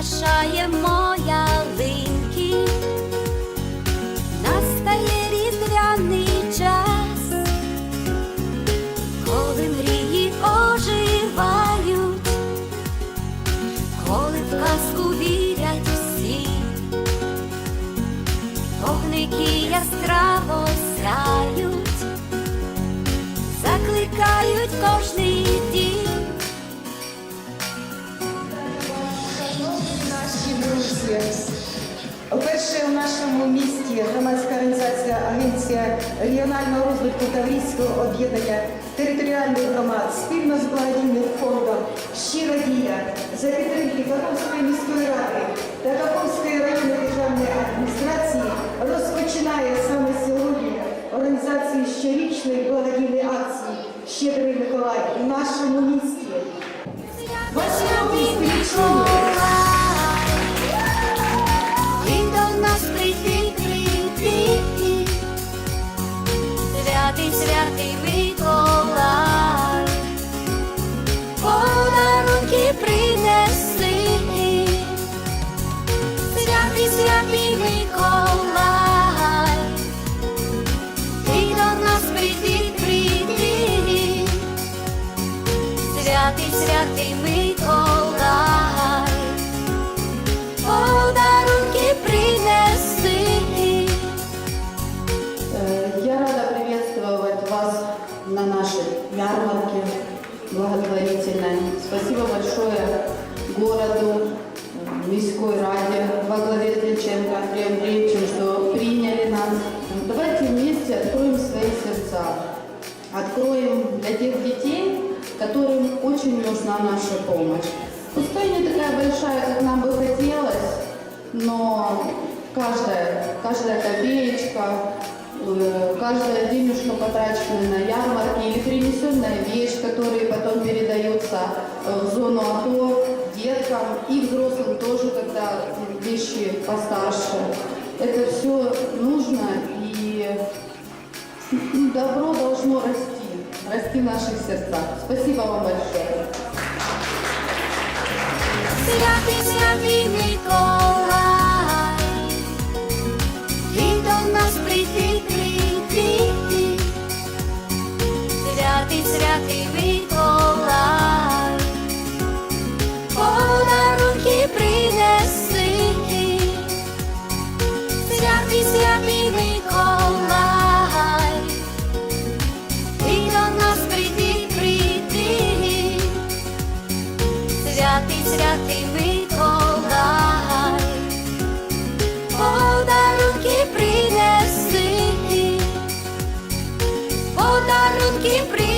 прикрашаємо ялинки, настає різдвяний час, коли мрії оживають, коли в казку вірять всі, вогники яскраво сяють, закликають кожний друзі, вперше у нашому місті громадська організація Агенція регіонального розвитку Таврійського об'єднання територіальних громад спільно з благодійним фондом «Щира дія» за підтримки Каховської міської ради та Каховської районної державної адміністрації розпочинає саме сьогодні організацію щорічної благодійної акції «Щедрий Я рада приветствовать вас на нашей ярмарке благотворительной. Спасибо большое городу, Откроем для тех детей, которым очень нужна наша помощь. Пускай не такая большая, как нам бы хотелось, но каждая, каждая копеечка, э, каждая денежка, потраченная на ярмарке или принесенная вещь, которые потом передаются э, в зону АТО деткам и взрослым тоже, когда вещи постарше. Это все нужно добро должно расти, расти в наших сердцах. Спасибо вам большое. Святий, святий Миколай, він до нас прийти, прийти. Святий, святий Миколай, подарунки принеси. Святий, святий Миколай, ти святий Миколай, подарунки принеси, подарунки принеси.